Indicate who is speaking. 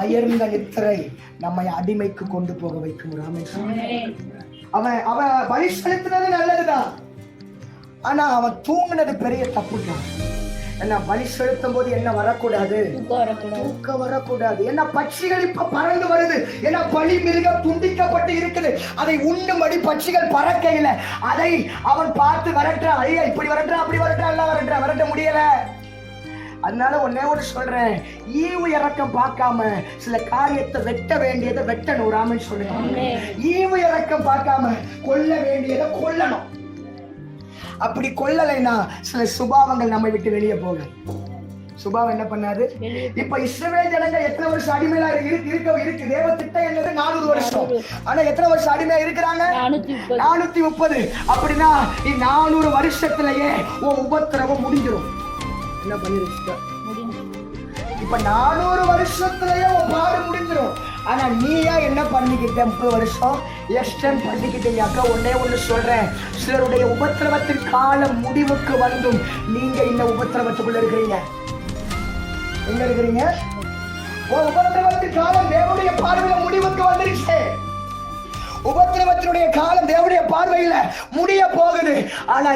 Speaker 1: அயர்ந்த நித்திரை நம்மை அடிமைக்கு கொண்டு போக வைக்கும் ராமேஸ்வரம். அவன் அவன் வழி செலுத்தினது நல்லதுதான். ஆனா அவன் தூங்குனது பெரிய தப்புதான். என்ன வழி செலுத்தும் போது என்ன வரக்கூடாது? தூக்கம் வரக்கூடாது. என்ன பட்சிகள் இப்ப பறந்து வருது. என்ன பலி மிருகம் துண்டிக்கப்பட்டு இருக்குது. அதை உண்ணும்படி பட்சிகள் பறக்கையில அதை அவன் பார்த்து வரட்டுறான். ஐயா இப்படி வரட்டுறான் அப்படி வரட்டுறான் எல்லாம் வரட்டுறான். வரட்ட முடியல. அதனால ஒன்னே ஒன்று சொல்றேன். ஈவு இறக்கம் பார்க்காம சில காரியத்தை வெட்ட வேண்டியதை வெட்டணும் ராமன் சொல்லுங்க. ஈவு இறக்கம் பார்க்காம கொல்ல வேண்டியதை கொல்லணும். அப்படி கொல்லலைன்னா சில சுபாவங்கள் நம்மை விட்டு வெளியே போகும். சுபாவம் என்ன பண்ணாது இப்ப இஸ்ரவேல் ஜனங்க எத்தனை வருஷம் அடிமையில இருக்கு இருக்க இருக்கு. தேவ திட்டம் என்னது? நானூறு வருஷம். ஆனா எத்தனை வருஷம் அடிமையா இருக்கிறாங்க? நானூத்தி முப்பது. அப்படின்னா நானூறு வருஷத்திலேயே உன் உபத்திரவம் முடிஞ்சிடும் என்ன பண்ணிருக்க இப்ப நானூறு வருஷத்துலயே உன் பாடு முடிஞ்சிடும் ஆனா நீயா என்ன பண்ணிக்கிட்ட முப்பது வருஷம்? எக்ஸ்டன் பண்ணிக்கிட்டீங்க ஒன்னே ஒண்ணு சொல்றேன். சிலருடைய உபத்திரவத்தின் காலம் முடிவுக்கு வந்தும் நீங்க இந்த உபத்திரவத்துக்குள்ள இருக்கிறீங்க. எங்க இருக்கிறீங்க? உன் உபத்திரவத்தின் காலம் தேவனுடைய பார்வையில முடிவுக்கு வந்துருச்சு. உபத்திரவத்தினுடைய காலம் தேவனுடைய பார்வையில முடிய போகுது. ஆனா